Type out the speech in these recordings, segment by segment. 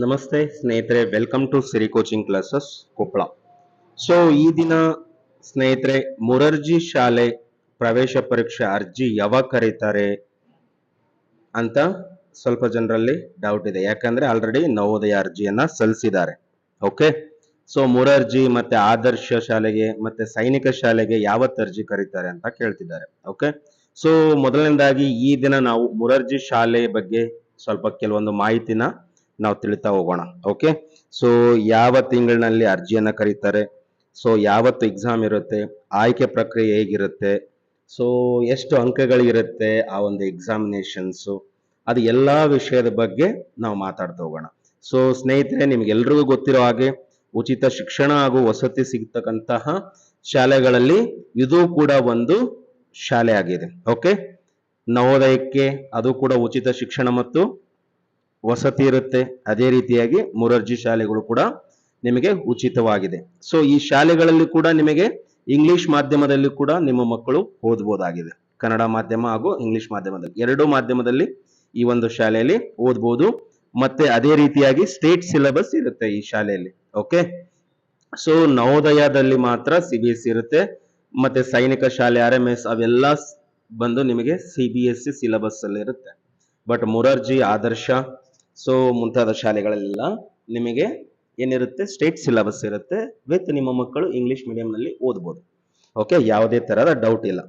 ನಮಸ್ತೆ ಸ್ನೇಹಿತರೆ welcome to Siri coaching classes Koppal. So ಈ ದಿನ ಸ್ನೇಹಿತರೆ, ಮುರರ್ಜಿ ಶಾಲೆ ಪ್ರವೇಶ ಪರೀಕ್ಷೆ ಅರ್ಜಿ ಯಾವಾಗ ಕರೀತಾರೆ ಅಂತ ಸ್ವಲ್ಪ ಜನರಲ್ಲಿ ಡೌಟ್ ಇದೆ. ಯಾಕಂದ್ರೆ ಆಲ್ರೆಡಿ ನವೋದಯ ಅರ್ಜಿಯನ್ನ ಸಲ್ಲಿಸಿದ್ದಾರೆ. ಓಕೆ ಸೊ ಮುರರ್ಜಿ ಮತ್ತೆ ಆದರ್ಶ ಶಾಲೆಗೆ ಮತ್ತೆ ಸೈನಿಕ ಶಾಲೆಗೆ ಯಾವತ್ತು ಅರ್ಜಿ ಕರೀತಾರೆ ಅಂತ ಕೇಳ್ತಿದ್ದಾರೆ. ಓಕೆ ಸೊ ಮೊದಲನೇದಾಗಿ ಈ ದಿನ ನಾವು ಮುರರ್ಜಿ ಶಾಲೆ ಬಗ್ಗೆ ಸ್ವಲ್ಪ ಕೆಲವೊಂದು ಮಾಹಿತಿನ ನಾವು ತಿಳಿತಾ ಹೋಗೋಣ ಓಕೆ ಸೊ ಯಾವ ತಿಂಗಳಿನಲ್ಲಿ ಅರ್ಜಿಯನ್ನು ಕರೀತಾರೆ? ಸೊ ಯಾವತ್ತು ಎಕ್ಸಾಮ್ ಇರುತ್ತೆ? ಆಯ್ಕೆ ಪ್ರಕ್ರಿಯೆ ಹೇಗಿರುತ್ತೆ? ಸೊ ಎಷ್ಟು ಅಂಕಗಳಿರುತ್ತೆ ಆ ಒಂದು ಎಕ್ಸಾಮಿನೇಷನ್ಸು ಅದು ಎಲ್ಲ ವಿಷಯದ ಬಗ್ಗೆ ನಾವು ಮಾತಾಡ್ತಾ ಹೋಗೋಣ. ಸೊ ಸ್ನೇಹಿತರೆ, ನಿಮ್ಗೆಲ್ರಿಗೂ ಗೊತ್ತಿರೋ ಹಾಗೆ ಉಚಿತ ಶಿಕ್ಷಣ ಹಾಗೂ ವಸತಿ ಸಿಗ್ತಕ್ಕಂತಹ ಶಾಲೆಗಳಲ್ಲಿ ಇದು ಕೂಡ ಒಂದು ಶಾಲೆ ಆಗಿದೆ ಓಕೆ ನವೋದಯಕ್ಕೆ ಅದು ಕೂಡ ಉಚಿತ ಶಿಕ್ಷಣ ಮತ್ತು ವಸತಿ ಇರುತ್ತೆ. ಅದೇ ರೀತಿಯಾಗಿ ಮುರರ್ಜಿ ಶಾಲೆಗಳು ಕೂಡ ನಿಮಗೆ ಉಚಿತವಾಗಿದೆ. ಸೊ ಈ ಶಾಲೆಗಳಲ್ಲಿ ಕೂಡ ನಿಮಗೆ ಇಂಗ್ಲಿಷ್ ಮಾಧ್ಯಮದಲ್ಲಿ ಕೂಡ ನಿಮ್ಮ ಮಕ್ಕಳು ಓದ್ಬೋದಾಗಿದೆ. ಕನ್ನಡ ಮಾಧ್ಯಮ ಹಾಗೂ ಇಂಗ್ಲಿಷ್ ಮಾಧ್ಯಮದಲ್ಲಿ. ಎರಡೂ ಮಾಧ್ಯಮದಲ್ಲಿ ಈ ಒಂದು ಶಾಲೆಯಲ್ಲಿ ಓದ್ಬೋದು. ಮತ್ತೆ ಅದೇ ರೀತಿಯಾಗಿ ಸ್ಟೇಟ್ ಸಿಲೆಬಸ್ ಇರುತ್ತೆ ಈ ಶಾಲೆಯಲ್ಲಿ. ಓಕೆ ಸೊ ನವೋದಯದಲ್ಲಿ ಮಾತ್ರ ಸಿ ಬಿ ಎಸ್ ಇರುತ್ತೆ. ಮತ್ತೆ ಸೈನಿಕ ಶಾಲೆ ಆರ್ ಎಂ ಎಸ್ ಅವೆಲ್ಲ ಬಂದು ನಿಮಗೆ C B S C syllabus ಅಲ್ಲಿ ಇರುತ್ತೆ ಬಟ್ ಮುರರ್ಜಿ, ಆದರ್ಶ ಸೊ ಮುಂತಾದ ಶಾಲೆಗಳಲ್ಲೆಲ್ಲ ನಿಮಗೆ ಏನಿರುತ್ತೆ? ಸ್ಟೇಟ್ ಸಿಲೆಬಸ್ ಇರುತ್ತೆ ವಿತ್ ನಿಮ್ಮ ಮಕ್ಕಳು ಇಂಗ್ಲಿಷ್ ಮೀಡಿಯಂನಲ್ಲಿ ಓದ್ಬೋದು. ಓಕೆ ಯಾವುದೇ ಥರದ ಡೌಟ್ ಇಲ್ಲ.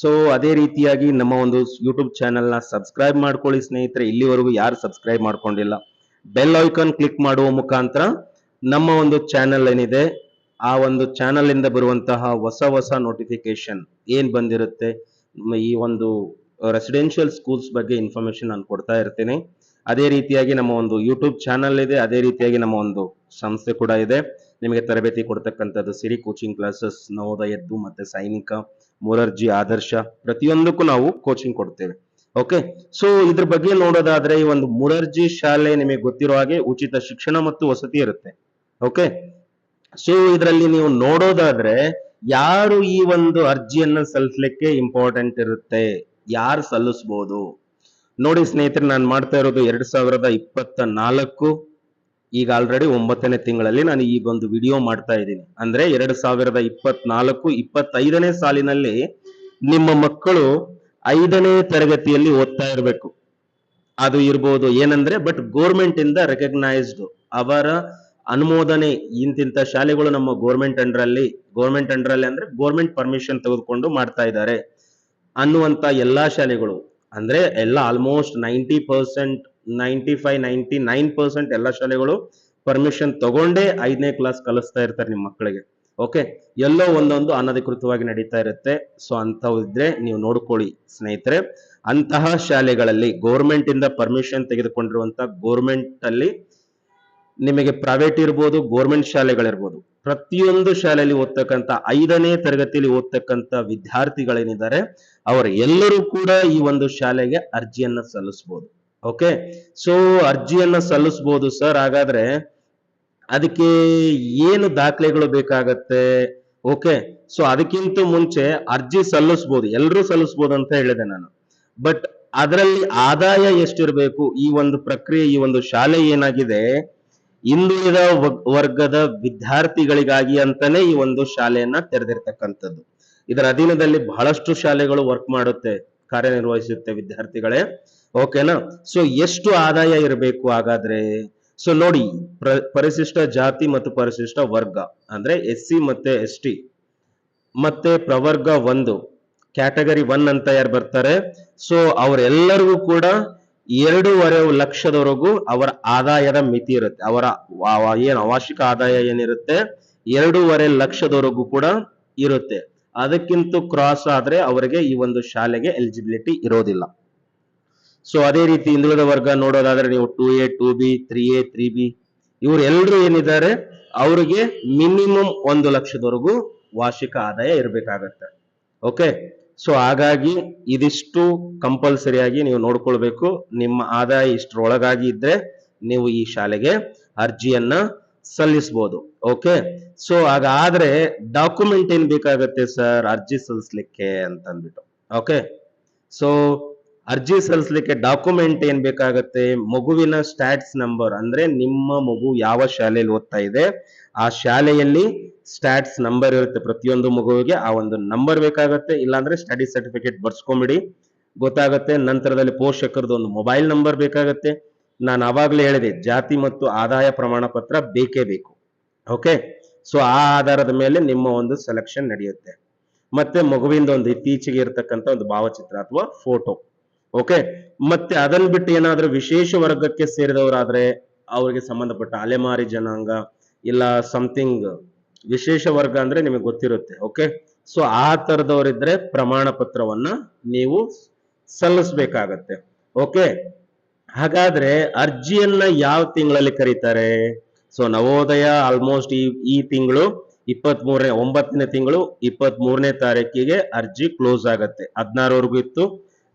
ಸೊ ಅದೇ ರೀತಿಯಾಗಿ ನಮ್ಮ ಒಂದು ಯೂಟ್ಯೂಬ್ ಚಾನೆಲ್ನ ಸಬ್ಸ್ಕ್ರೈಬ್ ಮಾಡ್ಕೊಳ್ಳಿ ಸ್ನೇಹಿತರೆ. ಇಲ್ಲಿವರೆಗೂ ಯಾರು ಸಬ್ಸ್ಕ್ರೈಬ್ ಮಾಡ್ಕೊಂಡಿಲ್ಲ. ಬೆಲ್ ಐಕಾನ್ ಕ್ಲಿಕ್ ಮಾಡುವ ಮುಖಾಂತರ ನಮ್ಮ ಒಂದು ಚಾನೆಲ್ ಏನಿದೆ? ಆ ಒಂದು ಚಾನೆಲ್ ಇಂದ ಬರುವಂತಹ ಹೊಸ ಹೊಸ ನೋಟಿಫಿಕೇಶನ್ ಏನ್ ಬಂದಿರುತ್ತೆ? ಈ ಒಂದು ರೆಸಿಡೆನ್ಷಿಯಲ್ ಸ್ಕೂಲ್ಸ್ ಬಗ್ಗೆ ಇನ್ಫಾರ್ಮೇಶನ್ ನಾನು ಕೊಡ್ತಾ ಇರ್ತೀನಿ. ಅದೇ ರೀತಿಯಾಗಿ ನಮ್ಮ ಒಂದು ಯೂಟ್ಯೂಬ್ ಚಾನಲ್ ಇದೆ, ಅದೇ ರೀತಿಯಾಗಿ ನಮ್ಮ ಒಂದು ಸಂಸ್ಥೆ ಕೂಡ ಇದೆ. ನಿಮಗೆ ತರಬೇತಿ ಕೊಡ್ತಕ್ಕಂಥದ್ದು ಸಿರಿ ಕೋಚಿಂಗ್ ಕ್ಲಾಸಸ್ ನವೋದಯದ್ದು ಮತ್ತೆ ಸೈನಿಕ ಮೂರರ್ಜಿ ಆದರ್ಶ ಪ್ರತಿಯೊಂದಕ್ಕೂ ನಾವು ಕೋಚಿಂಗ್ ಕೊಡ್ತೇವೆ. ಓಕೆ ಸೊ ಇದ್ರ ಬಗ್ಗೆ ನೋಡೋದಾದ್ರೆ ಈ ಒಂದು ಮುರರ್ಜಿ ಶಾಲೆ ನಿಮಗೆ ಗೊತ್ತಿರೋ ಹಾಗೆ ಉಚಿತ ಶಿಕ್ಷಣ ಮತ್ತು ವಸತಿ ಇರುತ್ತೆ. ಓಕೆ ಸೊ ಇದರಲ್ಲಿ ನೀವು ನೋಡೋದಾದ್ರೆ ಯಾರು ಈ ಒಂದು ಅರ್ಜಿಯನ್ನು ಸಲ್ಲಿಸ್ಲಿಕ್ಕೆ ಇಂಪಾರ್ಟೆಂಟ್ ಇರುತ್ತೆ? ಯಾರು ಸಲ್ಲಿಸ್ಬೋದು? ನೋಡಿ ಸ್ನೇಹಿತರೆ, ನಾನು ಮಾಡ್ತಾ ಇರೋದು ಎರಡ್ ಸಾವಿರದ ಇಪ್ಪತ್ತ ನಾಲ್ಕು, ಈಗ ಆಲ್ರೆಡಿ ಒಂಬತ್ತನೇ ತಿಂಗಳಲ್ಲಿ ನಾನು ಈ ಒಂದು ವಿಡಿಯೋ ಮಾಡ್ತಾ ಇದ್ದೀನಿ. ಅಂದ್ರೆ ಎರಡ್ ಸಾವಿರದ ಇಪ್ಪತ್ನಾಲ್ಕು, ಇಪ್ಪತ್ತೈದನೇ ಸಾಲಿನಲ್ಲಿ ನಿಮ್ಮ ಮಕ್ಕಳು ಐದನೇ ತರಗತಿಯಲ್ಲಿ ಓದ್ತಾ ಇರಬೇಕು. ಅದು ಇರ್ಬೋದು ಏನಂದ್ರೆ ಬಟ್ ಗೋರ್ಮೆಂಟ್ ಇಂದ ರೆಕಗ್ನೈಸ್ಡ್ ಅವರ ಅನುಮೋದನೆ ಇಂತಿಂತ ಶಾಲೆಗಳು ನಮ್ಮ ಗೋರ್ಮೆಂಟ್ ಅಂಡರ್ ಅಲ್ಲಿ ಗೋರ್ಮೆಂಟ್ ಅಂಡರ್ ಅಲ್ಲಿ ಅಂದ್ರೆ ಗೋರ್ಮೆಂಟ್ ಪರ್ಮಿಷನ್ ತೆಗೆದುಕೊಂಡು ಮಾಡ್ತಾ ಇದ್ದಾರೆ ಅನ್ನುವಂತ ಎಲ್ಲಾ ಶಾಲೆಗಳು. ಅಂದ್ರೆ ಎಲ್ಲ almost ninety percent ninety five ninety nine percent ಎಲ್ಲ ಶಾಲೆಗಳು ಪರ್ಮಿಷನ್ ತಗೊಂಡೇ ಐದನೇ ಕ್ಲಾಸ್ ಕಲಿಸ್ತಾ ಇರ್ತಾರೆ ನಿಮ್ಮ ಮಕ್ಕಳಿಗೆ. ಓಕೆ ಎಲ್ಲೋ ಒಂದೊಂದು ಅನಧಿಕೃತವಾಗಿ ನಡೀತಾ ಇರುತ್ತೆ. ಸೊ ಅಂಥವಿದ್ರೆ ನೀವು ನೋಡ್ಕೊಳ್ಳಿ ಸ್ನೇಹಿತರೆ. ಅಂತಹ ಶಾಲೆಗಳಲ್ಲಿ ಗೋರ್ಮೆಂಟ್ ಇಂದ ಪರ್ಮಿಷನ್ ತೆಗೆದುಕೊಂಡಿರುವಂತ ಗೋರ್ಮೆಂಟ್ ಅಲ್ಲಿ ನಿಮಗೆ ಪ್ರೈವೇಟ್ ಇರ್ಬೋದು ಗೋರ್ಮೆಂಟ್ ಶಾಲೆಗಳಿರ್ಬೋದು. ಪ್ರತಿಯೊಂದು ಶಾಲೆಯಲ್ಲಿ ಓದ್ತಕ್ಕಂಥ ಐದನೇ ತರಗತಿಯಲ್ಲಿ ಓದ್ತಕ್ಕಂಥ ವಿದ್ಯಾರ್ಥಿಗಳೇನಿದ್ದಾರೆ, ಅವರು ಎಲ್ಲರೂ ಕೂಡ ಈ ಒಂದು ಶಾಲೆಗೆ ಅರ್ಜಿಯನ್ನ ಸಲ್ಲಿಸಬಹುದು ಓಕೆ ಸೊ ಅರ್ಜಿಯನ್ನ ಸಲ್ಲಿಸಬಹುದು ಸರ್ ಹಾಗಾದ್ರೆ ಅದಕ್ಕೆ ಏನು ದಾಖಲೆಗಳು ಬೇಕಾಗತ್ತೆ? ಓಕೆ ಸೊ ಅದಕ್ಕಿಂತ ಮುಂಚೆ ಅರ್ಜಿ ಸಲ್ಲಿಸಬಹುದು ಎಲ್ಲರೂ ಸಲ್ಲಿಸಬಹುದು ಅಂತ ಹೇಳಿದೆ ನಾನು. ಬಟ್ ಅದರಲ್ಲಿ ಆದಾಯ ಎಷ್ಟಿರಬೇಕು? ಈ ಒಂದು ಪ್ರಕ್ರಿಯೆ, ಈ ಒಂದು ಶಾಲೆ ಏನಾಗಿದೆ? ಹಿಂದುಳಿದ ವರ್ಗದ ವಿದ್ಯಾರ್ಥಿಗಳಿಗಾಗಿ ಅಂತಾನೆ ಈ ಒಂದು ಶಾಲೆಯನ್ನ ತೆರೆದಿರ್ತಕ್ಕಂಥದ್ದು. ಇದರ ಅಧೀನದಲ್ಲಿ ಬಹಳಷ್ಟು ಶಾಲೆಗಳು ವರ್ಕ್ ಮಾಡುತ್ತೆ, ಕಾರ್ಯನಿರ್ವಹಿಸುತ್ತೆ ವಿದ್ಯಾರ್ಥಿಗಳೇ. ಓಕೆನಾ ಸೊ ಎಷ್ಟು ಆದಾಯ ಇರಬೇಕು ಹಾಗಾದ್ರೆ? ಸೊ ನೋಡಿ, ಪ್ರ- ಪರಿಶಿಷ್ಟ ಜಾತಿ ಮತ್ತು ಪರಿಶಿಷ್ಟ ವರ್ಗ, ಅಂದ್ರೆ ಎಸ್ ಸಿ ಮತ್ತೆ ಎಸ್ ಟಿ ಮತ್ತೆ ಪ್ರವರ್ಗ ಒಂದು, ಕ್ಯಾಟಗರಿ ಒನ್ ಅಂತ ಯಾರು ಬರ್ತಾರೆ? ಸೊ ಅವರೆಲ್ಲರಿಗೂ ಕೂಡ ಎರಡೂವರೆ ಲಕ್ಷದವರೆಗೂ ಅವರ ಆದಾಯದ ಮಿತಿ ಇರುತ್ತೆ. ಅವರ ಏನು, ವಾರ್ಷಿಕ ಆದಾಯ ಏನಿರುತ್ತೆ? ಎರಡೂವರೆ ಲಕ್ಷದವರೆಗೂ ಕೂಡ ಇರುತ್ತೆ. ಅದಕ್ಕಿಂತ ಕ್ರಾಸ್ ಆದ್ರೆ ಅವರಿಗೆ ಈ ಒಂದು ಶಾಲೆಗೆ ಎಲಿಜಿಬಿಲಿಟಿ ಇರೋದಿಲ್ಲ. ಸೊ ಅದೇ ರೀತಿ ಹಿಂದುಳಿದ ವರ್ಗ ನೋಡೋದಾದ್ರೆ ನೀವು two A two B three A three B ಇವರೆಲ್ಲರೂ ಏನಿದ್ದಾರೆ? ಅವರಿಗೆ ಮಿನಿಮಮ್ ಒಂದು ಲಕ್ಷದವರೆಗೂ ವಾರ್ಷಿಕ ಆದಾಯ ಇರಬೇಕಾಗತ್ತೆ. ಓಕೆ ಸೊ ಹಾಗಾಗಿ ಇದಿಷ್ಟು ಕಂಪಲ್ಸರಿಯಾಗಿ ನೀವು ನೋಡ್ಕೊಳ್ಬೇಕು. ನಿಮ್ಮ ಆದಾಯ ಇಷ್ಟರೊಳಗಾಗಿ ಇದ್ರೆ ನೀವು ಈ ಶಾಲೆಗೆ ಅರ್ಜಿಯನ್ನ ಸಲ್ಲಿಸಬಹುದು ಓಕೆ ಸೊ ಹಾಗಾದ್ರೆ ಡಾಕ್ಯುಮೆಂಟ್ ಏನ್ ಬೇಕಾಗತ್ತೆ ಸರ್ ಅರ್ಜಿ ಸಲ್ಲಿಸ್ಲಿಕ್ಕೆ ಅಂತ ಅಂದ್ಬಿಟ್ಟು ಓಕೆ ಸೊ ಅರ್ಜಿ ಸಲ್ಲಿಸಲಿಕ್ಕೆ ಡಾಕ್ಯುಮೆಂಟ್ ಏನ್ ಬೇಕಾಗತ್ತೆ? ಮಗುವಿನ ಸ್ಟ್ಯಾಟ್ಸ್ ನಂಬರ್ ಅಂದ್ರೆ ನಿಮ್ಮ ಮಗು ಯಾವ ಶಾಲೆಯಲ್ಲಿ ಓದ್ತಾ ಇದೆ? ಆ ಶಾಲೆಯಲ್ಲಿ ಸ್ಟ್ಯಾಟ್ಸ್ ನಂಬರ್ ಇರುತ್ತೆ ಪ್ರತಿಯೊಂದು ಮಗುವಿಗೆ, ಆ ಒಂದು ನಂಬರ್ ಬೇಕಾಗುತ್ತೆ. ಇಲ್ಲಾಂದ್ರೆ ಸ್ಟಡಿ ಸರ್ಟಿಫಿಕೇಟ್ ಬರ್ಸ್ಕೊಂಬಿಡಿ. ಗೊತ್ತಾಗುತ್ತೆ, ನಂತರದಲ್ಲಿ ಪೋಷಕರದ್ದು ಒಂದು ಮೊಬೈಲ್ ನಂಬರ್ ಬೇಕಾಗುತ್ತೆ. ನಾನು ಆವಾಗಲೇ ಹೇಳಿದೆ, ಜಾತಿ ಮತ್ತು ಆದಾಯ ಪ್ರಮಾಣ ಪತ್ರ ಬೇಕೇ ಬೇಕು. ಓಕೆ ಸೊ ಆ ಆಧಾರದ ಮೇಲೆ ನಿಮ್ಮ ಒಂದು ಸೆಲೆಕ್ಷನ್ ನಡೆಯುತ್ತೆ. ಮತ್ತೆ ಮಗುವಿಂದ ಒಂದು ಇತ್ತೀಚೆಗೆ ಇರತಕ್ಕಂತ ಒಂದು ಭಾವಚಿತ್ರ ಅಥವಾ ಫೋಟೋ ಓಕೆ ಮತ್ತೆ ಅದನ್ನ ಬಿಟ್ಟು ಏನಾದ್ರೂ ವಿಶೇಷ ವರ್ಗಕ್ಕೆ ಸೇರಿದವರಾದ್ರೆ, ಅವರಿಗೆ ಸಂಬಂಧಪಟ್ಟ ಅಲೆಮಾರಿ ಜನಾಂಗ ಇಲ್ಲ ಸಮಥಿಂಗ್ ವಿಶೇಷ ವರ್ಗ ಅಂದ್ರೆ ನಿಮಗೆ ಗೊತ್ತಿರುತ್ತೆ ಓಕೆ ಸೊ ಆ ಥರದವರಿದ್ದರೆ ಪ್ರಮಾಣ ಪತ್ರವನ್ನ ನೀವು ಸಲ್ಲಿಸಬೇಕಾಗತ್ತೆ ಓಕೆ ಹಾಗಾದ್ರೆ ಅರ್ಜಿಯನ್ನ ಯಾವ ತಿಂಗಳಲ್ಲಿ ಕರೀತಾರೆ? ಸೊ ನವೋದಯ ಆಲ್ಮೋಸ್ಟ್ ಈ ಈ ತಿಂಗಳು ಇಪ್ಪತ್ತ್ ಮೂರನೇ ಒಂಬತ್ತನೇ ತಿಂಗಳು ಇಪ್ಪತ್ತ್ ಮೂರನೇ ತಾರೀಕಿಗೆ ಅರ್ಜಿ ಕ್ಲೋಸ್ ಆಗತ್ತೆ, ಹದಿನಾರವರೆಗೂ ಇತ್ತು,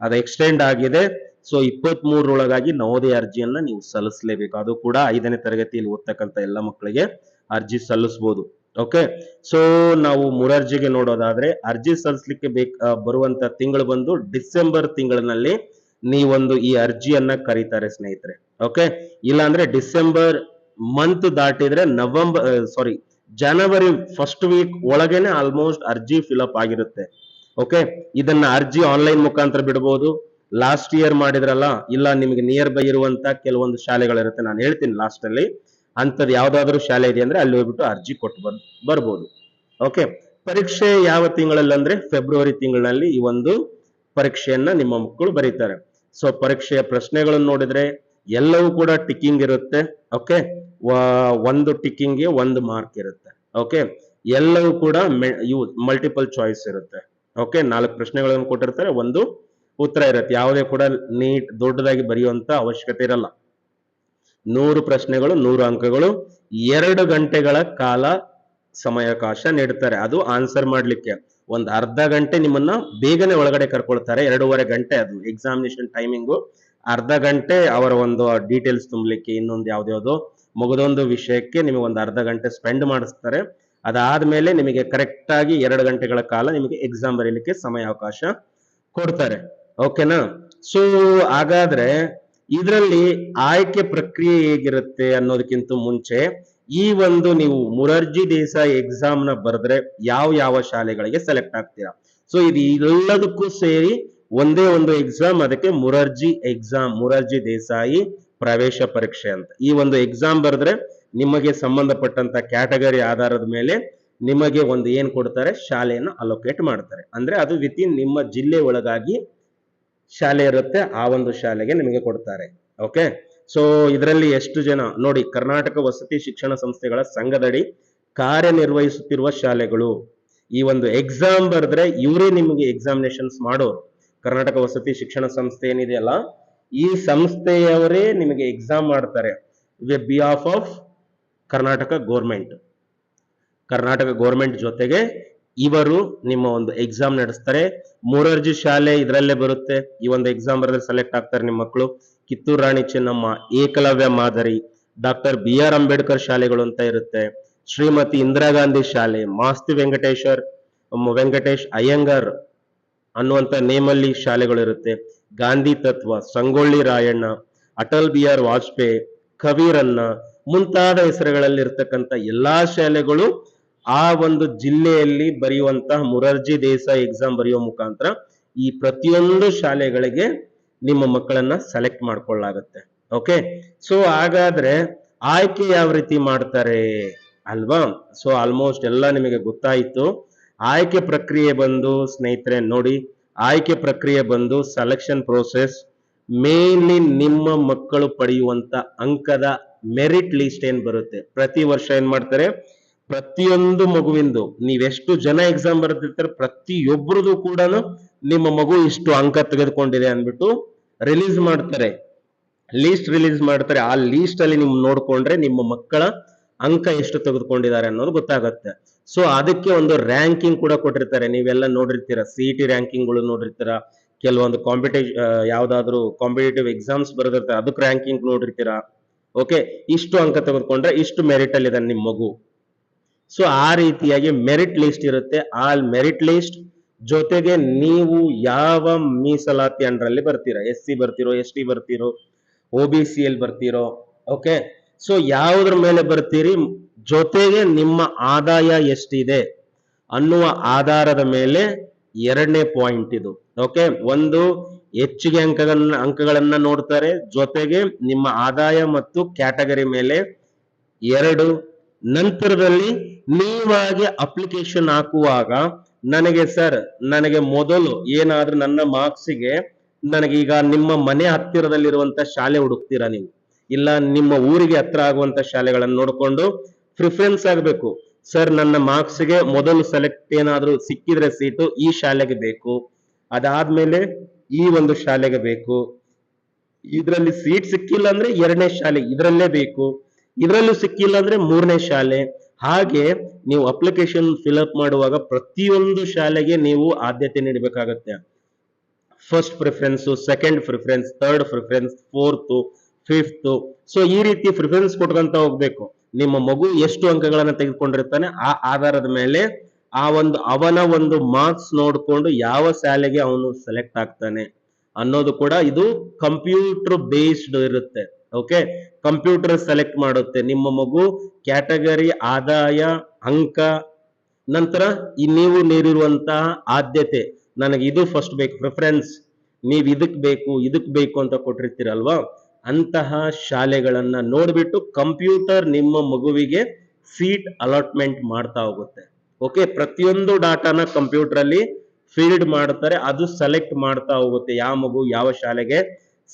ಅದು ಎಕ್ಸ್ಟೆಂಡ್ ಆಗಿದೆ. ಸೊ ಇಪ್ಪತ್ತ್ ಮೂರರೊಳಗಾಗಿ ನವೋದಯ ಅರ್ಜಿಯನ್ನ ನೀವು ಸಲ್ಲಿಸಲೇಬೇಕು. ಅದು ಕೂಡ ಐದನೇ ತರಗತಿಯಲ್ಲಿ ಓದ್ತಕ್ಕಂಥ ಎಲ್ಲ ಮಕ್ಕಳಿಗೆ ಅರ್ಜಿ ಸಲ್ಲಿಸಬಹುದು ಓಕೆ ಸೊ ನಾವು ಮುರರ್ಜಿಗೆ ನೋಡೋದಾದ್ರೆ, ಅರ್ಜಿ ಸಲ್ಲಿಸಲಿಕ್ಕೆ ಬೇಕ ಬರುವಂತ ತಿಂಗಳು ಬಂದು ಡಿಸೆಂಬರ್ ತಿಂಗಳಿನಲ್ಲಿ ನೀವೊಂದು ಈ ಅರ್ಜಿಯನ್ನ ಕರೀತಾರೆ ಸ್ನೇಹಿತರೆ. ಓಕೆ ಇಲ್ಲಾಂದ್ರೆ ಡಿಸೆಂಬರ್ ಮಂತ್ ದಾಟಿದ್ರೆ ನವೆಂಬರ್ ಸಾರಿ ಜನವರಿ ಫಸ್ಟ್ ವೀಕ್ ಒಳಗೇನೆ ಆಲ್ಮೋಸ್ಟ್ ಅರ್ಜಿ ಫಿಲ್ ಅಪ್ ಆಗಿರುತ್ತೆ. ಓಕೆ ಇದನ್ನ ಅರ್ಜಿ ಆನ್ಲೈನ್ ಮುಖಾಂತರ ಬಿಡಬಹುದು ಲಾಸ್ಟ್ ಇಯರ್ ಮಾಡಿದ್ರಲ್ಲ, ಇಲ್ಲ ನಿಮಗೆ ನಿಯರ್ ಬೈ ಇರುವಂತ ಕೆಲವೊಂದು ಶಾಲೆಗಳಿರುತ್ತೆ, ನಾನು ಹೇಳ್ತೀನಿ ಲಾಸ್ಟ್ ಅಲ್ಲಿ. ಅಂತದ್ ಯಾವ್ದಾದ್ರು ಶಾಲೆ ಇದೆ ಅಂದ್ರೆ ಅಲ್ಲಿ ಹೋಗ್ಬಿಟ್ಟು ಅರ್ಜಿ ಕೊಟ್ಟು ಬರ್, ಬರ್ಬೋದು. ಓಕೆ ಪರೀಕ್ಷೆ ಯಾವ ತಿಂಗಳಲ್ಲಿ ಅಂದ್ರೆ ಫೆಬ್ರವರಿ ತಿಂಗಳಲ್ಲಿ ಈ ಒಂದು ಪರೀಕ್ಷೆಯನ್ನ ನಿಮ್ಮ ಮಕ್ಕಳು ಬರೀತಾರೆ. ಸೊ ಪರೀಕ್ಷೆಯ ಪ್ರಶ್ನೆಗಳನ್ನು ನೋಡಿದ್ರೆ ಎಲ್ಲವೂ ಕೂಡ ಟಿಕ್ಕಿಂಗ್ ಇರುತ್ತೆ. ಓಕೆ ಒಂದು ಟಿಕ್ಕಿಂಗ್ಗೆ ಒಂದು ಮಾರ್ಕ್ ಇರುತ್ತೆ. ಓಕೆ ಎಲ್ಲವೂ ಕೂಡ ಮಲ್ಟಿಪಲ್ ಚಾಯ್ಸ್ ಇರುತ್ತೆ. ಓಕೆ ನಾಲ್ಕು ಪ್ರಶ್ನೆಗಳನ್ನು ಕೊಟ್ಟಿರ್ತಾರೆ, ಒಂದು ಉತ್ತರ ಇರುತ್ತೆ. ಯಾವುದೇ ಕೂಡ ನೀಟ್ ದೊಡ್ಡದಾಗಿ ಬರೆಯುವಂತ ಅವಶ್ಯಕತೆ ಇರಲ್ಲ. ನೂರು ಪ್ರಶ್ನೆಗಳು, ನೂರು ಅಂಕಗಳು, ಎರಡು ಗಂಟೆಗಳ ಕಾಲ ಸಮಯಾವಕಾಶ ನೀಡುತ್ತಾರೆ ಅದು ಆನ್ಸರ್ ಮಾಡಲಿಕ್ಕೆ. ಒಂದು ಅರ್ಧ ಗಂಟೆ ನಿಮ್ಮನ್ನ ಬೇಗನೆ ಒಳಗಡೆ ಕರ್ಕೊಳ್ತಾರೆ. ಎರಡೂವರೆ ಗಂಟೆ ಅದು ಎಕ್ಸಾಮಿನೇಷನ್ ಟೈಮಿಂಗು ಅರ್ಧ ಗಂಟೆ ಅವರ ಒಂದು ಡೀಟೇಲ್ಸ್ ತುಂಬಲಿಕ್ಕೆ ಇನ್ನೊಂದು ಯಾವುದ್ಯಾವುದೋ ಮಗದೊಂದು ವಿಷಯಕ್ಕೆ ನಿಮಗೆ ಒಂದು ಅರ್ಧ ಗಂಟೆ ಸ್ಪೆಂಡ್ ಮಾಡಿಸ್ತಾರೆ. ಅದಾದ್ಮೇಲೆ ನಿಮಗೆ ಕರೆಕ್ಟ್ ಆಗಿ ಎರಡು ಗಂಟೆಗಳ ಕಾಲ ನಿಮಗೆ ಎಕ್ಸಾಮ್ ಬರೀಲಿಕ್ಕೆ ಸಮಯಾವಕಾಶ ಕೊಡ್ತಾರೆ. ಓಕೆನಾ ಸೊ ಹಾಗಾದ್ರೆ ಇದರಲ್ಲಿ ಆಯ್ಕೆ ಪ್ರಕ್ರಿಯೆ ಹೇಗಿರುತ್ತೆ ಅನ್ನೋದಕ್ಕಿಂತ ಮುಂಚೆ ಈ ಒಂದು ನೀವು ಮುರರ್ಜಿ ದೇಸಾಯಿ ಎಕ್ಸಾಮ್ನ ಬರೆದ್ರೆ ಯಾವ ಯಾವ ಶಾಲೆಗಳಿಗೆ ಸೆಲೆಕ್ಟ್ ಆಗ್ತೀರಾ? ಸೊ ಇದು ಎಲ್ಲದಕ್ಕೂ ಸೇರಿ ಒಂದೇ ಒಂದು ಎಕ್ಸಾಮ್ ಅದಕ್ಕೆ ಮುರರ್ಜಿ ಎಕ್ಸಾಮ್ ಮುರರ್ಜಿ ದೇಸಾಯಿ ಪ್ರವೇಶ ಪರೀಕ್ಷೆ ಅಂತ. ಈ ಒಂದು ಎಕ್ಸಾಮ್ ಬರೆದ್ರೆ ನಿಮಗೆ ಸಂಬಂಧಪಟ್ಟಂತ ಕ್ಯಾಟಗರಿ ಆಧಾರದ ಮೇಲೆ ನಿಮಗೆ ಒಂದು ಏನ್ ಕೊಡ್ತಾರೆ? ಶಾಲೆಯನ್ನು ಅಲೋಕೇಟ್ ಮಾಡ್ತಾರೆ. ಅಂದ್ರೆ ಅದು ವಿತಿನ್ ನಿಮ್ಮ ಜಿಲ್ಲೆ ಒಳಗಾಗಿ ಶಾಲೆ ಇರುತ್ತೆ, ಆ ಒಂದು ಶಾಲೆಗೆ ನಿಮಗೆ ಕೊಡ್ತಾರೆ. ಓಕೆ ಸೊ ಇದರಲ್ಲಿ ಎಷ್ಟು ಜನ, ನೋಡಿ, ಕರ್ನಾಟಕ ವಸತಿ ಶಿಕ್ಷಣ ಸಂಸ್ಥೆಗಳ ಸಂಘದಡಿ ಕಾರ್ಯನಿರ್ವಹಿಸುತ್ತಿರುವ ಶಾಲೆಗಳು. ಈ ಒಂದು ಎಕ್ಸಾಮ್ ಬರೆದ್ರೆ ಇವರೇ ನಿಮಗೆ ಎಕ್ಸಾಮಿನೇಷನ್ಸ್ ಮಾಡೋರು. ಕರ್ನಾಟಕ ವಸತಿ ಶಿಕ್ಷಣ ಸಂಸ್ಥೆ ಏನಿದೆಯಲ್ಲ ಈ ಸಂಸ್ಥೆಯವರೇ ನಿಮಗೆ ಎಕ್ಸಾಮ್ ಮಾಡ್ತಾರೆ. Behalf of Karnataka government Karnataka government ಜೊತೆಗೆ ಇವರು ನಿಮ್ಮ ಒಂದು ಎಕ್ಸಾಮ್ ನಡೆಸ್ತಾರೆ. ಮೂರರ್ಜಿ ಶಾಲೆ ಇದರಲ್ಲೇ ಬರುತ್ತೆ. ಈ ಒಂದು ಎಕ್ಸಾಮ್ ಬರೆದ್ರೆ ಸೆಲೆಕ್ಟ್ ಆಗ್ತಾರೆ ನಿಮ್ಮ ಮಕ್ಕಳು ಕಿತ್ತೂರು ರಾಣಿ ಚೆನ್ನಮ್ಮ, ಏಕಲವ್ಯ ಮಾದರಿ, ಡಾಕ್ಟರ್ ಬಿ ಆರ್ ಅಂಬೇಡ್ಕರ್ ಶಾಲೆಗಳು ಅಂತ ಇರುತ್ತೆ. ಶ್ರೀಮತಿ ಇಂದಿರಾ ಗಾಂಧಿ ಶಾಲೆ, ಮಾಸ್ತಿ ವೆಂಕಟೇಶ್ವರ್ ವೆಂಕಟೇಶ್ ಅಯ್ಯಂಗಾರ್ ಅನ್ನುವಂತ ನೇಮಲ್ಲಿ ಶಾಲೆಗಳು ಇರುತ್ತೆ. ಗಾಂಧಿ ತತ್ವ, ಸಂಗೊಳ್ಳಿ ರಾಯಣ್ಣ, ಅಟಲ್ ಬಿಹಾರ್ ವಾಜಪೇಯಿ ಕಬೀರನ್ನ ಮುಂತಾದ ಹೆಸರುಗಳಲ್ಲಿ ಇರ್ತಕ್ಕಂಥ ಎಲ್ಲಾ ಶಾಲೆಗಳು ಆ ಒಂದು ಜಿಲ್ಲೆಯಲ್ಲಿ ಬರೆಯುವಂತಹ ಮುರಾರ್ಜಿ ದೇಸಾಯಿ ಎಕ್ಸಾಮ್ ಬರೆಯುವ ಮುಖಾಂತರ ಈ ಪ್ರತಿಯೊಂದು ಶಾಲೆಗಳಿಗೆ ನಿಮ್ಮ ಮಕ್ಕಳನ್ನ ಸೆಲೆಕ್ಟ್ ಮಾಡ್ಕೊಳ್ಳಾಗತ್ತೆ. ಓಕೆ ಸೊ ಹಾಗಾದ್ರೆ ಆಯ್ಕೆ ಯಾವ ರೀತಿ ಮಾಡ್ತಾರೆ ಅಲ್ವಾ? ಸೊ ಆಲ್ಮೋಸ್ಟ್ ಎಲ್ಲ ನಿಮಗೆ ಗೊತ್ತಾಯಿತು. ಆಯ್ಕೆ ಪ್ರಕ್ರಿಯೆ ಬಂದು ಸ್ನೇಹಿತರೆ ನೋಡಿ, ಆಯ್ಕೆ ಪ್ರಕ್ರಿಯೆ ಬಂದು ಸೆಲೆಕ್ಷನ್ ಪ್ರೋಸೆಸ್ ಮೇನ್ಲಿ ನಿಮ್ಮ ಮಕ್ಕಳು ಪಡೆಯುವಂತ ಅಂಕದ ಮೆರಿಟ್ ಲಿಸ್ಟ್ ಏನ್ ಬರುತ್ತೆ? ಪ್ರತಿ ವರ್ಷ ಏನ್ ಮಾಡ್ತಾರೆ? ಪ್ರತಿಯೊಂದು ಮಗುವಿಂದು. ನೀವೆಷ್ಟು ಜನ ಎಕ್ಸಾಮ್ ಬರ್ತಿರ್ತಾರೆ ಪ್ರತಿಯೊಬ್ಬರದು ಕೂಡ ನಿಮ್ಮ ಮಗು ಇಷ್ಟು ಅಂಕ ತೆಗೆದುಕೊಂಡಿದೆ ಅಂದ್ಬಿಟ್ಟು ರಿಲೀಸ್ ಮಾಡ್ತಾರೆ. ಲೀಸ್ಟ್ ರಿಲೀಸ್ ಮಾಡ್ತಾರೆ. ಆ ಲೀಸ್ಟ್ ಅಲ್ಲಿ ನಿಮ್ ನೋಡ್ಕೊಂಡ್ರೆ ನಿಮ್ಮ ಮಕ್ಕಳ ಅಂಕ ಎಷ್ಟು ತೆಗೆದುಕೊಂಡಿದ್ದಾರೆ ಅನ್ನೋದು ಗೊತ್ತಾಗುತ್ತೆ. ಸೊ ಅದಕ್ಕೆ ಒಂದು ರ್ಯಾಂಕಿಂಗ್ ಕೂಡ ಕೊಟ್ಟಿರ್ತಾರೆ. ನೀವೆಲ್ಲ ನೋಡಿರ್ತೀರ ಸಿ ಇ ಟಿ ರ್ಯಾಂಕಿಂಗ್ಗಳು ನೋಡಿರ್ತೀರ, ಕೆಲವೊಂದು ಕಾಂಪಿಟೇ ಯಾವ್ದಾದ್ರು ಕಾಂಪಿಟೇಟಿವ್ ಎಕ್ಸಾಮ್ಸ್ ಬರೆದಿರ್ತಾರೆ, ಅದಕ್ಕೆ ರ್ಯಾಂಕಿಂಗ್ ನೋಡಿರ್ತೀರಾ. ಓಕೆ ಇಷ್ಟು ಅಂಕ ತೆಗೆದುಕೊಂಡ್ರೆ ಇಷ್ಟು ಮೆರಿಟ್ ಅಲ್ಲಿ ನಿಮ್ಮ ಮಗು. ಸೊ ಆ ರೀತಿಯಾಗಿ ಮೆರಿಟ್ ಲಿಸ್ಟ್ ಇರುತ್ತೆ. ಆ ಮೆರಿಟ್ ಲಿಸ್ಟ್ ಜೊತೆಗೆ ನೀವು ಯಾವ ಮೀಸಲಾತಿ ಅಂಡ್ರಲ್ಲಿ ಬರ್ತೀರಾ? ಎಸ್ ಸಿ ಬರ್ತಿರೋ ಎಸ್ ಟಿ ಬರ್ತಿರೋ ಒ ಬಿ ಸಿ ಎಲ್ ಬರ್ತಿರೋ? ಓಕೆ ಸೊ ಯಾವುದ್ರ ಮೇಲೆ ಬರ್ತೀರಿ? ಜೊತೆಗೆ ನಿಮ್ಮ ಆದಾಯ ಎಷ್ಟಿದೆ ಅನ್ನುವ ಆಧಾರದ ಮೇಲೆ ಎರಡನೇ ಪಾಯಿಂಟ್ ಇದು. ಓಕೆ ಒಂದು, ಹೆಚ್ಚಿಗೆ ಅಂಕಗಳನ್ನ ಅಂಕಗಳನ್ನ ನೋಡ್ತಾರೆ. ಜೊತೆಗೆ ನಿಮ್ಮ ಆದಾಯ ಮತ್ತು ಕ್ಯಾಟಗರಿ ಮೇಲೆ ಎರಡು ನಂತರದಲ್ಲಿ ನೀವಾಗಿ ಅಪ್ಲಿಕೇಶನ್ ಹಾಕುವಾಗ ನನಗೆ ಸರ್ ನನಗೆ ಮೊದಲು ಏನಾದ್ರೂ ನನ್ನ ಮಾರ್ಕ್ಸಿಗೆ ನನಗೀಗ ನಿಮ್ಮ ಮನೆ ಹತ್ತಿರದಲ್ಲಿರುವಂತ ಶಾಲೆ ಹುಡುಕ್ತೀರಾ ನೀವು? ಇಲ್ಲ ನಿಮ್ಮ ಊರಿಗೆ ಹತ್ರ ಆಗುವಂತ ಶಾಲೆಗಳನ್ನು ನೋಡಿಕೊಂಡು ಪ್ರಿಫರೆನ್ಸ್ ಆಗಬೇಕು. ಸರ್ ನನ್ನ ಮಾರ್ಕ್ಸ್ಗೆ ಮೊದಲು ಸೆಲೆಕ್ಟ್ ಏನಾದರೂ ಸಿಕ್ಕಿದ್ರೆ ಸೀಟು ಈ ಶಾಲೆಗೆ ಬೇಕು. ಅದಾದ್ಮೇಲೆ ಈ ಒಂದು ಶಾಲೆಗೆ ಬೇಕು. ಇದರಲ್ಲಿ ಸೀಟ್ ಸಿಕ್ಕಿಲ್ಲ ಅಂದ್ರೆ ಎರಡನೇ ಶಾಲೆ, ಇದರಲ್ಲೇ ಬೇಕು. ಇದರಲ್ಲೂ ಸಿಕ್ಕಿಲ್ಲ ಅಂದ್ರೆ ಮೂರನೇ ಶಾಲೆ. ಹಾಗೆ ನೀವು ಅಪ್ಲಿಕೇಶನ್ ಫಿಲ್ಅಪ್ ಮಾಡುವಾಗ ಪ್ರತಿಯೊಂದು ಶಾಲೆಗೆ ನೀವು ಆದ್ಯತೆ ನೀಡಬೇಕಾಗತ್ತೆ. First preference second preference third preference fourth fifth so ಈ ರೀತಿ ಪ್ರಿಫರೆನ್ಸ್ ಕೊಟ್ಕೊಂತ ಹೋಗ್ಬೇಕು. ನಿಮ್ಮ ಮಗು ಎಷ್ಟು ಅಂಕಗಳನ್ನ ತೆಗೆದುಕೊಂಡಿರ್ತಾನೆ, ಆ ಆಧಾರದ ಮೇಲೆ ಆ ಒಂದು ಅವನ ಒಂದು ಮಾರ್ಕ್ಸ್ ನೋಡಿಕೊಂಡು ಯಾವ ಶಾಲೆಗೆ ಅವನು ಸೆಲೆಕ್ಟ್ ಆಗ್ತಾನೆ ಅನ್ನೋದು ಕೂಡ ಇದು ಕಂಪ್ಯೂಟರ್ ಬೇಸ್ಡ್ ಇರುತ್ತೆ. ಓಕೆ ಕಂಪ್ಯೂಟರ್ ಸೆಲೆಕ್ಟ್ ಮಾಡುತ್ತೆ. ನಿಮ್ಮ ಮಗು ಕ್ಯಾಟಗರಿ ಆದಾಯ, ಅಂಕ, ನಂತರ ಈ ನೀವು ನೀಡಿರುವಂತಹ ಆದ್ಯತೆ. ನನಗೆ ಇದು ಫಸ್ಟ್ ಬೇಕು. ಪ್ರಿಫರೆನ್ಸ್ ನೀವು ಇದಕ್ ಬೇಕು ಇದಕ್ ಬೇಕು ಅಂತ ಕೊಟ್ಟಿರ್ತೀರಲ್ವಾ? ಅಂತಹ ಶಾಲೆಗಳನ್ನ ನೋಡ್ಬಿಟ್ಟು ಕಂಪ್ಯೂಟರ್ ನಿಮ್ಮ ಮಗುವಿಗೆ ಸೀಟ್ ಅಲಾಟ್ಮೆಂಟ್ ಮಾಡ್ತಾ ಹೋಗುತ್ತೆ. ಓಕೆ ಪ್ರತಿಯೊಂದು ಡಾಟಾನ ಕಂಪ್ಯೂಟರ್ ಅಲ್ಲಿ ಫೀಲ್ಡ್ ಮಾಡ್ತಾರೆ. ಅದು ಸೆಲೆಕ್ಟ್ ಮಾಡ್ತಾ ಹೋಗುತ್ತೆ. ಯಾವ ಮಗು ಯಾವ ಶಾಲೆಗೆ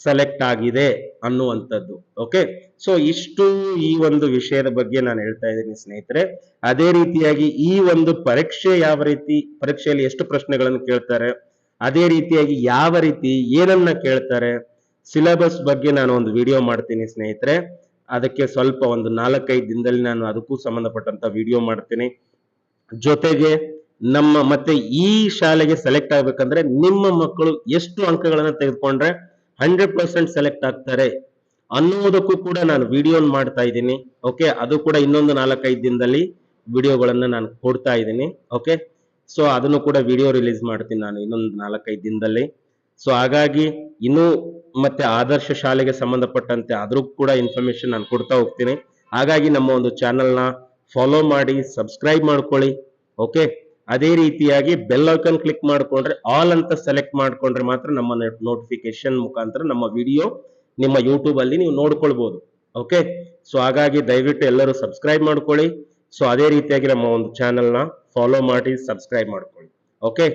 ಸೆಲೆಕ್ಟ್ ಆಗಿದೆ ಅನ್ನುವಂಥದ್ದು. ಓಕೆ ಸೊ ಇಷ್ಟು ಈ ಒಂದು ವಿಷಯದ ಬಗ್ಗೆ ನಾನು ಹೇಳ್ತಾ ಇದ್ದೀನಿ ಸ್ನೇಹಿತರೆ. ಅದೇ ರೀತಿಯಾಗಿ ಈ ಒಂದು ಪರೀಕ್ಷೆ ಯಾವ ರೀತಿ, ಪರೀಕ್ಷೆಯಲ್ಲಿ ಎಷ್ಟು ಪ್ರಶ್ನೆಗಳನ್ನು ಕೇಳ್ತಾರೆ, ಅದೇ ರೀತಿಯಾಗಿ ಯಾವ ರೀತಿ ಏನನ್ನ ಕೇಳ್ತಾರೆ ಸಿಲೆಬಸ್ ಬಗ್ಗೆ ನಾನು ಒಂದು ವಿಡಿಯೋ ಮಾಡ್ತೀನಿ ಸ್ನೇಹಿತರೆ. ಅದಕ್ಕೆ ಸ್ವಲ್ಪ ಒಂದು ನಾಲ್ಕೈದು ದಿನದಲ್ಲಿ ನಾನು ಅದಕ್ಕೂ ಸಂಬಂಧಪಟ್ಟಂತ ವಿಡಿಯೋ ಮಾಡ್ತೀನಿ. ಜೊತೆಗೆ ನಮ್ಮ ಮತ್ತೆ ಈ ಶಾಲೆಗೆ ಸೆಲೆಕ್ಟ್ ಆಗ್ಬೇಕಂದ್ರೆ ನಿಮ್ಮ ಮಕ್ಕಳು ಎಷ್ಟು ಅಂಕಗಳನ್ನ ತೆಗೆದುಕೊಂಡ್ರೆ ಹಂಡ್ರೆಡ್ ಪರ್ಸೆಂಟ್ ಸೆಲೆಕ್ಟ್ ಆಗ್ತಾರೆ ಅನ್ನುವುದಕ್ಕೂ ಕೂಡ ನಾನು ವಿಡಿಯೋ ಮಾಡ್ತಾ ಇದ್ದೀನಿ ಓಕೆ ಅದು ಕೂಡ ಇನ್ನೊಂದು ನಾಲ್ಕೈದು ದಿನದಲ್ಲಿ ವಿಡಿಯೋಗಳನ್ನು ನಾನು ಕೊಡ್ತಾ ಇದ್ದೀನಿ ಓಕೆ ಸೊ ಅದನ್ನು ಕೂಡ ವಿಡಿಯೋ ರಿಲೀಸ್ ಮಾಡ್ತೀನಿ ನಾನು ಇನ್ನೊಂದು ನಾಲ್ಕೈದು ದಿನದಲ್ಲಿ. ಸೊ ಹಾಗಾಗಿ ಇನ್ನೂ ಮತ್ತೆ ಆದರ್ಶ ಶಾಲೆಗೆ ಸಂಬಂಧಪಟ್ಟಂತೆ ಅದ್ರೂ ಕೂಡ ಇನ್ಫಾರ್ಮೇಶನ್ ನಾನು ಕೊಡ್ತಾ ಹೋಗ್ತೀನಿ. ಹಾಗಾಗಿ ನಮ್ಮ ಒಂದು ಚಾನೆಲ್ನ ಫಾಲೋ ಮಾಡಿ ಸಬ್ಸ್ಕ್ರೈಬ್ ಮಾಡ್ಕೊಳ್ಳಿ ಓಕೆ ಅದೇ ರೀತಿಯಾಗಿ ಬೆಲ್ ಐಕನ್ ಕ್ಲಿಕ್ ಮಾಡಿಕೊಂಡ್ರೆ ಆಲ್ ಅಂತ ಸೆಲೆಕ್ಟ್ ಮಾಡಿಕೊಂಡ್ರೆ ಮಾತ್ರ ನಮ್ಮ ನೋಟಿಫಿಕೇಶನ್ ಮುಖಾಂತರ ನಮ್ಮ ವಿಡಿಯೋ ನಿಮ್ಮ ಯೂಟ್ಯೂಬ್ ಅಲ್ಲಿ ನೀವು ನೋಡ್ಕೊಳ್ಬಹುದು ಓಕೆ ಸೊ ಹಾಗಾಗಿ ದಯವಿಟ್ಟು ಎಲ್ಲರೂ ಸಬ್ಸ್ಕ್ರೈಬ್ ಮಾಡ್ಕೊಳ್ಳಿ. ಸೊ ಅದೇ ರೀತಿಯಾಗಿ ನಮ್ಮ ಒಂದು ಚಾನೆಲ್ನ ಫಾಲೋ ಮಾಡಿ ಸಬ್ಸ್ಕ್ರೈಬ್ ಮಾಡ್ಕೊಳ್ಳಿ. ಓಕೆ